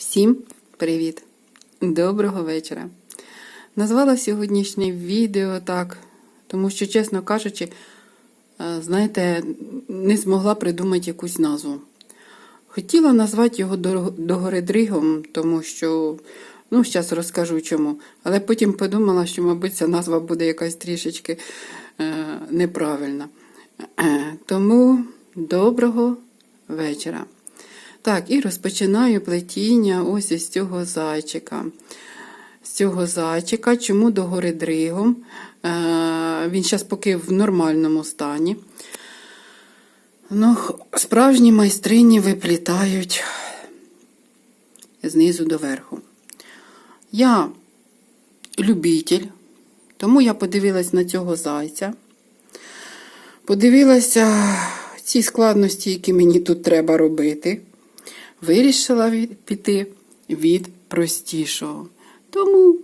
Всім привіт! Доброго вечора! Назвала сьогоднішнє відео так, тому що, чесно кажучи, е, знаєте, не змогла придумати якусь назву. Хотіла назвати його «До- Догоридригом, тому що, ну, зараз розкажу чому. Але потім подумала, що, мабуть, ця назва буде якась трішечки е, неправильна. Е, тому доброго вечора. Так, і розпочинаю плетіння ось із цього зайчика. З цього зайчика, чому догори дригом. Е, він зараз поки в нормальному стані. Ну, справжні майстрині виплітають знизу до верху. Я любитель, тому я подивилась на цього зайця. Подивилася ці складності, які мені тут треба робити. Вирішила від, піти від простішого. Тому,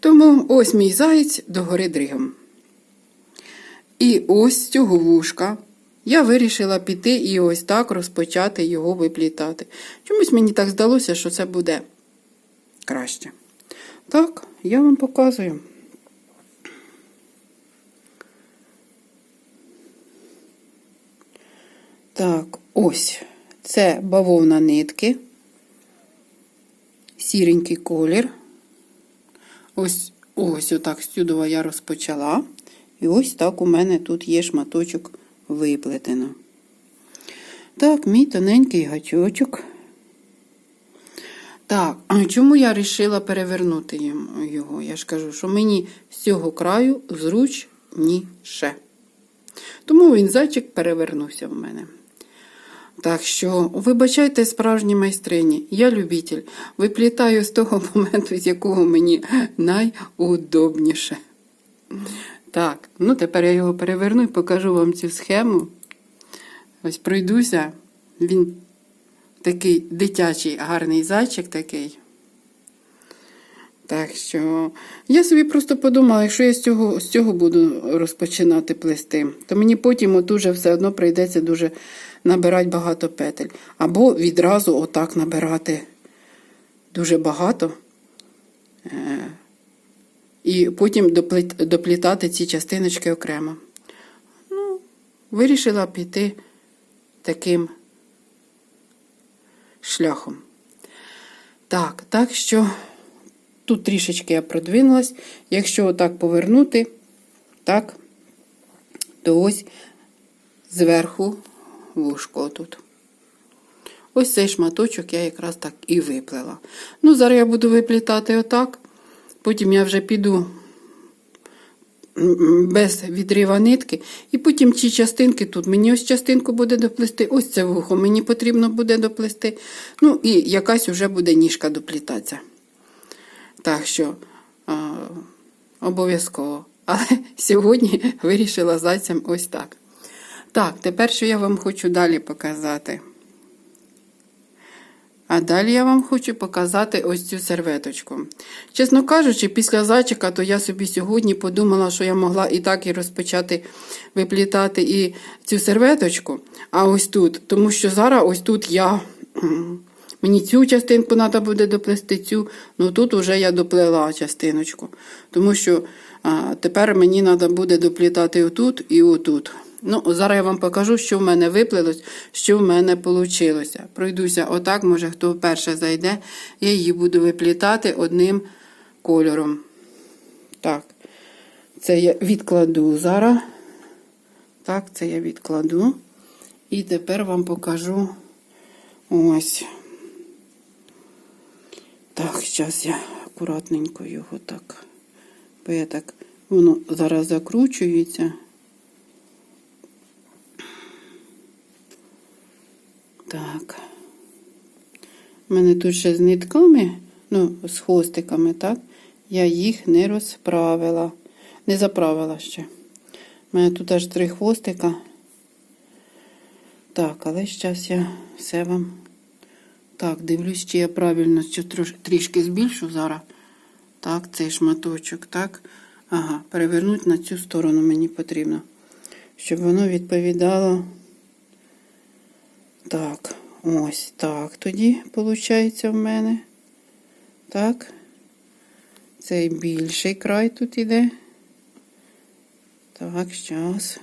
тому ось мій заєць догори дригом. І ось цього вушка я вирішила піти і ось так розпочати його виплітати. Чомусь мені так здалося, що це буде краще. Так, я вам показую. Так, ось це бавовна нитки, сіренький колір. Ось ось отак сюди я розпочала. І ось так у мене тут є шматочок виплетено. Так, мій тоненький гачочок. Так, а чому я вирішила перевернути його? Я ж кажу, що мені з цього краю зручніше. Тому він зайчик перевернувся в мене. Так що, вибачайте справжні майстрині, я любитель. Виплітаю з того моменту, з якого мені найудобніше. Так, ну тепер я його переверну і покажу вам цю схему. Ось пройдуся. Він такий дитячий, гарний зайчик такий. Так що я собі просто подумала, якщо я з цього, з цього буду розпочинати плести, то мені потім от уже все одно прийдеться дуже набирати багато петель. Або відразу отак набирати дуже багато. Е, І потім доплітати ці частиночки окремо. Ну, вирішила піти таким шляхом. Так, так що тут трішечки я продвинулась. Якщо отак повернути, так, то ось зверху вушко тут. Ось цей шматочок я якраз так і виплела. Ну, зараз я буду виплітати отак. Потім я вже піду без відрива нитки. І потім ці частинки тут. Мені ось частинку буде доплести, ось це вухо мені потрібно буде доплести. Ну і якась вже буде ніжка доплітатися. Так що обов'язково. Але сьогодні вирішила зайцем ось так. Так, тепер що я вам хочу далі показати. А далі я вам хочу показати ось цю серветочку. Чесно кажучи, після зайчика, то я собі сьогодні подумала, що я могла і так і розпочати виплітати і цю серветочку. А ось тут, тому що зараз ось тут я. Мені цю частинку треба буде доплести, цю, ну тут вже я доплела частиночку. Тому що а, тепер мені треба буде доплітати отут і отут. Ну, зараз я вам покажу, що в мене виплилось, що в мене вийшло. Пройдуся отак, може, хто вперше зайде, я її буду виплітати одним кольором. Так, це я відкладу зараз. Так, це я відкладу. І тепер вам покажу ось. Так, зараз я акуратненько його так. Бо я так, воно зараз закручується. Так. У мене тут ще з нитками, ну, з хвостиками, так? Я їх не розправила. Не заправила ще. У мене тут аж три хвостика. Так, але зараз я все вам. Так, дивлюсь, чи я правильно трош, трішки збільшу зараз. Так, цей шматочок, так. Ага, перевернути на цю сторону мені потрібно. Щоб воно відповідало. Так, Ось так тоді виходить в мене. Так. Цей більший край тут іде. Так, зараз.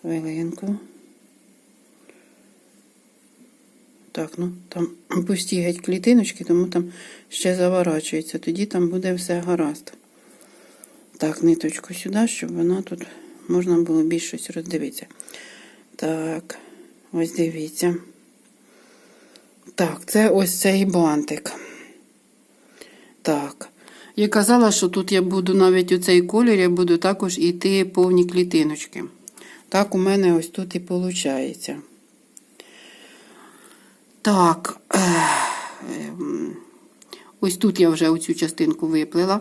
Хвилинку. Так, ну там пусті клітиночки, тому там ще заворачується. Тоді там буде все гаразд. Так, ниточку сюди, щоб вона тут можна було більш щось роздивитися. Так, ось дивіться. Так, це ось цей бантик. Так. Я казала, що тут я буду навіть у цей колір, я буду також іти повні клітиночки. Так, у мене ось тут і виходить. Так. Ось тут я вже оцю частинку виплила.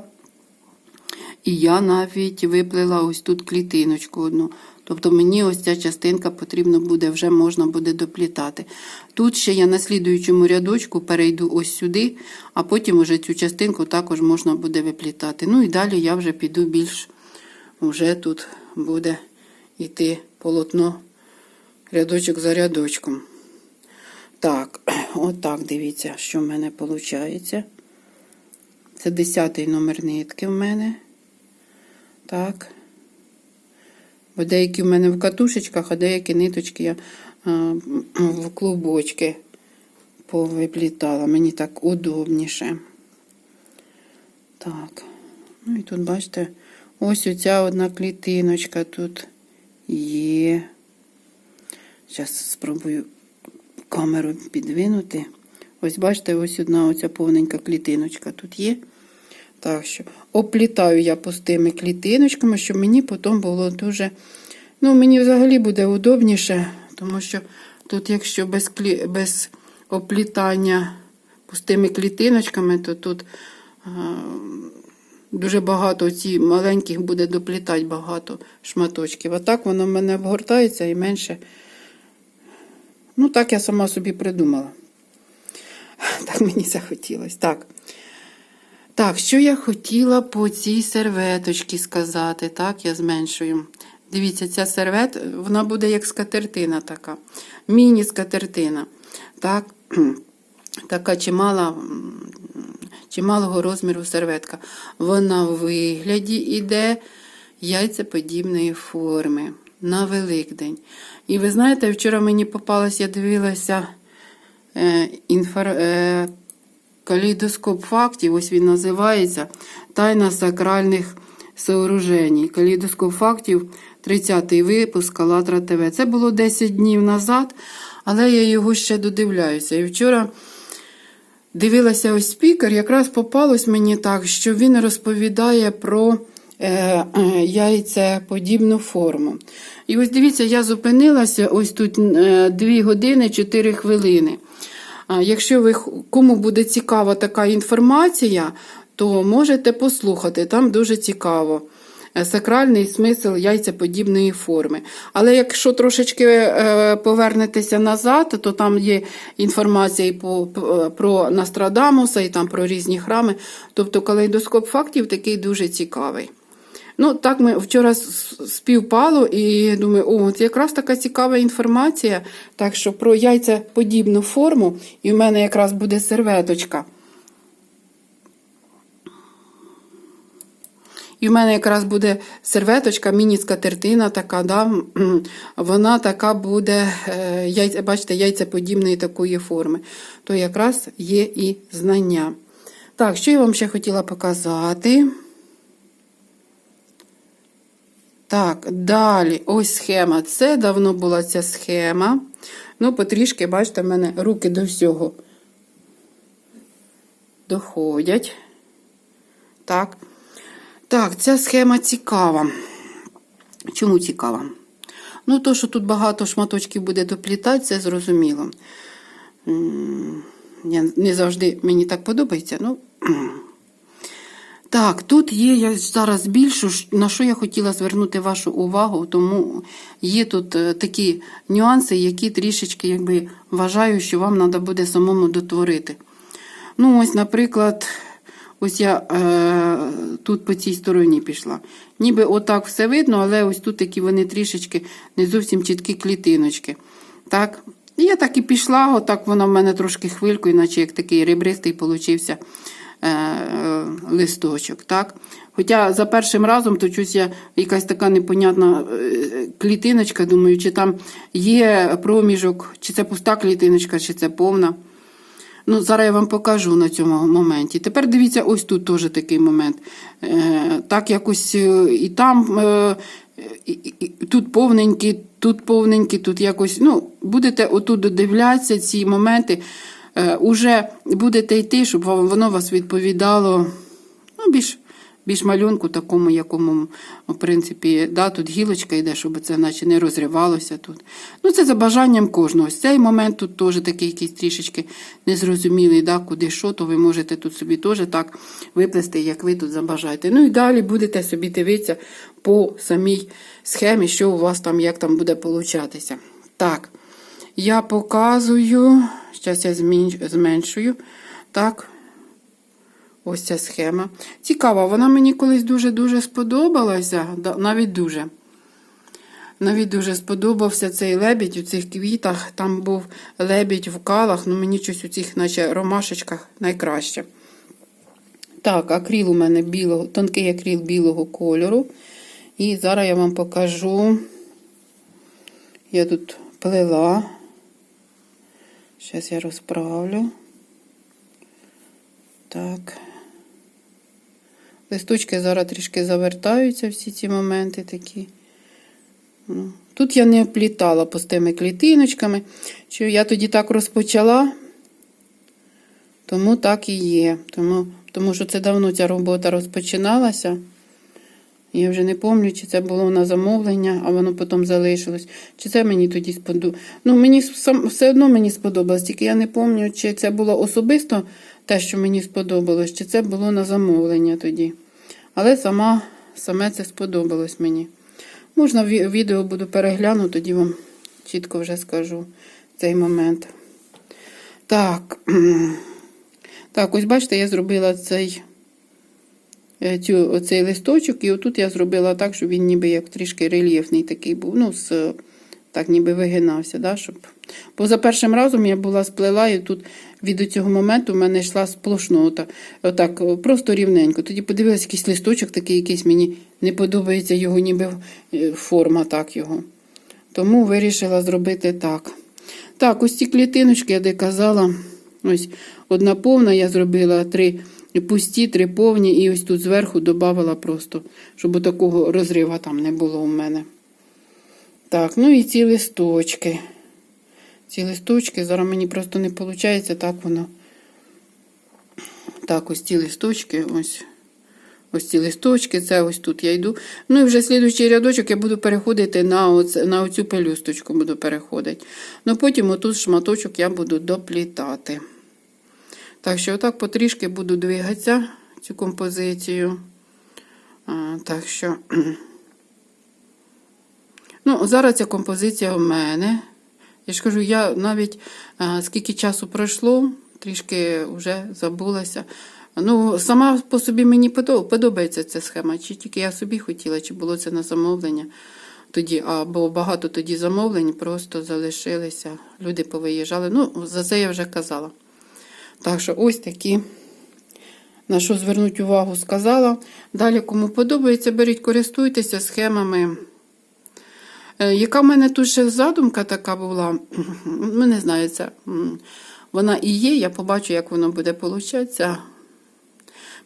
І я навіть виплила ось тут клітиночку одну. Тобто мені ось ця частинка потрібно буде, вже можна буде доплітати. Тут ще я на слідуючому рядочку перейду ось сюди, а потім уже цю частинку також можна буде виплітати. Ну і далі я вже піду більш, вже тут буде йти полотно рядочок за рядочком. Так, отак дивіться, що в мене виходить. Це 10 номер нитки в мене. Так. Бо деякі в мене в катушечках, а деякі ниточки я а, в клубочки повиплітала. Мені так удобніше. Так. Ну і тут, бачите, ось оця одна клітиночка тут є. Зараз спробую камеру підвинути. Ось бачите, ось одна оця повненька клітиночка тут є. Так що оплітаю я пустими клітиночками, щоб мені потім було дуже. Ну, мені взагалі буде удобніше, тому що тут, якщо без клі... без оплітання пустими клітиночками, то тут а, дуже багато ці маленьких буде доплітати багато шматочків. А так воно в мене обгортається і менше. Ну, так я сама собі придумала. Так мені захотілося. Так. Так, що я хотіла по цій серветочці сказати, так, я зменшую. Дивіться, ця сервет, вона буде як скатертина така, міні-скатертина. Так, така чимала, чималого розміру серветка. Вона в вигляді іде яйцеподібної форми на Великдень. І ви знаєте, вчора мені попалась, я дивилася е, інфор, е, Калейдоскоп фактів, ось він називається Тайна сакральних сооружень. Калейдоскоп фактів, 30-й випуск «АЛЛАТРА ТВ. Це було 10 днів назад, але я його ще додивляюся. І вчора дивилася ось спікер, якраз попалось мені так, що він розповідає про яйцеподібну форму. І ось дивіться, я зупинилася ось тут е, 2 години 4 хвилини. Якщо ви кому буде цікава така інформація, то можете послухати. Там дуже цікаво. Е, Сакральний смисл яйцеподібної форми. Але якщо трошечки е, повернетеся назад, то там є інформація і по, про Нострадамуса, і там про різні храми. Тобто калейдоскоп фактів такий дуже цікавий. Ну, так ми вчора співпало і думаю, о, це якраз така цікава інформація. Так що про яйцеподібну форму, і в мене якраз буде серветочка. І в мене якраз буде серветочка, міні-скатертина така, да? вона така буде, е, яйця, бачите, яйцеподібної такої форми. То якраз є і знання. Так, що я вам ще хотіла показати. Так, далі ось схема. Це давно була ця схема. Ну, потрішки, бачите, в мене руки до всього доходять. Так. Так, ця схема цікава. Чому цікава? Ну, то, що тут багато шматочків буде доплітати, це зрозуміло. Не завжди мені так подобається. Ну, так, тут є, я зараз збільшу, на що я хотіла звернути вашу увагу, тому є тут е, такі нюанси, які трішечки якби, вважаю, що вам треба буде самому дотворити. Ну, ось, наприклад, ось я е, тут по цій стороні пішла. Ніби отак все видно, але ось тут такі вони трішечки не зовсім чіткі клітиночки. Так, І я так і пішла, отак вона в мене трошки хвильку, іначе як такий ребристий получився листочок. Так? Хоча за першим разом то чусь я якась така непонятна е, клітиночка, думаю, чи там є проміжок, чи це пуста клітиночка, чи це повна. Ну, зараз я вам покажу на цьому моменті. Тепер дивіться, ось тут теж такий момент. Е, так якось е, і там е, тут повненький, тут повненький, тут якось. Ну, будете отут додивлятися ці моменти. Е, уже будете йти, щоб воно вас відповідало ну, більш, більш малюнку, такому, якому, в принципі, да, тут гілочка йде, щоб це наче не розривалося тут. Ну, це за бажанням кожного. Цей момент тут теж такий якийсь трішечки незрозумілий, да, куди що, то ви можете тут собі теж так виплести, як ви тут забажаєте. Ну і далі будете собі дивитися по самій схемі, що у вас там, як там буде получатися. Так, я показую, зараз я зменшую. Так, Ось ця схема. Цікава, вона мені колись дуже-дуже сподобалася, навіть дуже. Навіть дуже сподобався цей лебідь у цих квітах. Там був лебідь в калах, ну мені щось у цих, наче ромашечках, найкраще. Так, акріл у мене білого, тонкий акріл білого кольору. І зараз я вам покажу. Я тут плела. Зараз я розправлю. Так. Листочки зараз трішки завертаються всі ці моменти такі. Ну, Тут я не оплітала пустими клітиночками. Що я тоді так розпочала, тому так і є. Тому, тому що це давно ця робота розпочиналася. Я вже не пам'ятаю, чи це було на замовлення, а воно потім залишилось. Чи це мені тоді сподобалось. Ну, мені сам, все одно мені сподобалось, тільки я не пам'ятаю, чи це було особисто те, що мені сподобалось, чи це було на замовлення тоді. Але сама, саме це сподобалось мені. Можна відео буду перегляну, тоді вам чітко вже скажу цей момент. Так, так, ось бачите, я зробила цей, цю, оцей листочок, і отут я зробила так, щоб він ніби як трішки рельєфний такий був. Ну, з, так ніби вигинався. Да, щоб... Бо за першим разом я була сплела, і тут від цього моменту в мене йшла сплошно, отак, отак просто рівненько. Тоді подивилась якийсь листочок, такий якийсь мені не подобається його, ніби е, форма так його. Тому вирішила зробити так. Так, ось ці клітиночки, я де казала, ось одна повна, я зробила три пусті, три повні, і ось тут зверху додавала просто, щоб такого розрива там не було у мене. Так, ну і ці листочки. Ці листочки, зараз мені просто не виходить, так воно. Так, ось ці листочки, ось. Ось ці листочки, це ось тут я йду. Ну і вже слідуючий рядочок я буду переходити на, оце, на оцю пелюсточку, буду переходити. Ну потім отут шматочок я буду доплітати. Так що отак потрішки буду двигатися цю композицію. Так що. Ну, зараз ця композиція в мене. Я ж кажу, я навіть скільки часу пройшло, трішки вже забулася. Ну, сама по собі мені подобається ця схема. Чи тільки я собі хотіла, чи було це на замовлення тоді, або багато тоді замовлень просто залишилися. Люди повиїжджали. Ну, за це я вже казала. Так що ось такі. На що звернуть увагу, сказала. Далі, кому подобається, беріть, користуйтеся схемами. Е, Яка в мене тут ще задумка така була, ну не знаю, це вона і є, я побачу, як воно буде получатися.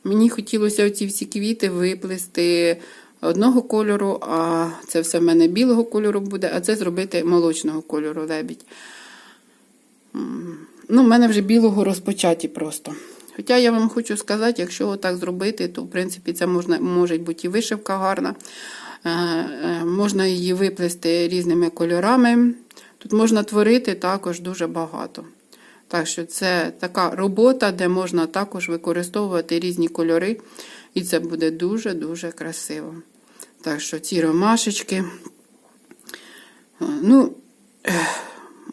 Мені хотілося оці всі квіти виплести одного кольору, а це все в мене білого кольору буде, а це зробити молочного кольору лебідь. Ну, в мене вже білого розпочаті просто. Хоча я вам хочу сказати, якщо так зробити, то в принципі це можна, може бути і вишивка гарна. Е, е, Можна її виплести різними кольорами. Тут можна творити також дуже багато. Так що це така робота, де можна також використовувати різні кольори, і це буде дуже-дуже красиво. Так що ці ромашечки. е, Ну,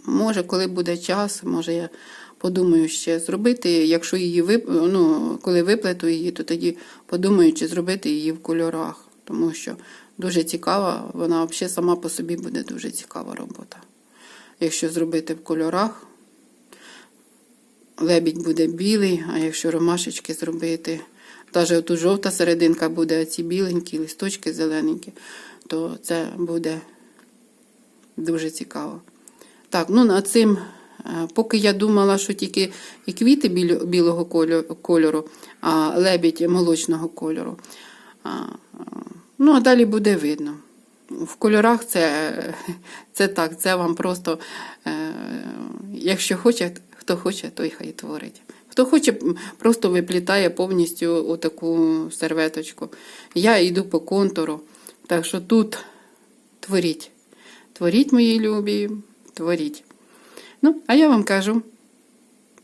може, коли буде час, може я подумаю ще зробити. Якщо її вип... ну, коли виплету її, то тоді подумаю, чи зробити її в кольорах. Тому що дуже цікава, вона взагалі сама по собі буде дуже цікава робота. якщо зробити в кольорах. Лебідь буде білий, а якщо ромашечки зробити, навіть оту жовта серединка буде, а ці біленькі, листочки зелененькі, то це буде дуже цікаво. Так, ну над цим, е, поки я думала, що тільки і квіти білого кольору, а лебідь молочного кольору. Ну, а далі буде видно. В кольорах це, це так, це вам просто, е, якщо хоче, хто хоче, той хай творить. Хто хоче, просто виплітає повністю отаку серветочку. Я йду по контуру. Так що тут творіть. Творіть, мої любі, творіть. Ну, а я вам кажу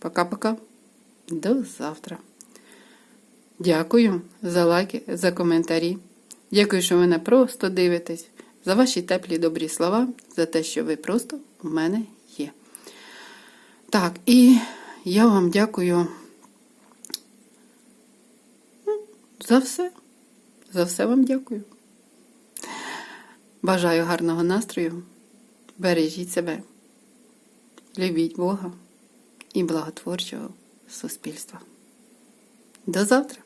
пока-пока. До завтра. Дякую за лайки, за коментарі. Дякую, що мене просто дивитесь, за ваші теплі добрі слова, за те, що ви просто в мене є. Так, і я вам дякую ну, за все. За все вам дякую. Бажаю гарного настрою. Бережіть себе, любіть Бога і благотворчого суспільства. До завтра!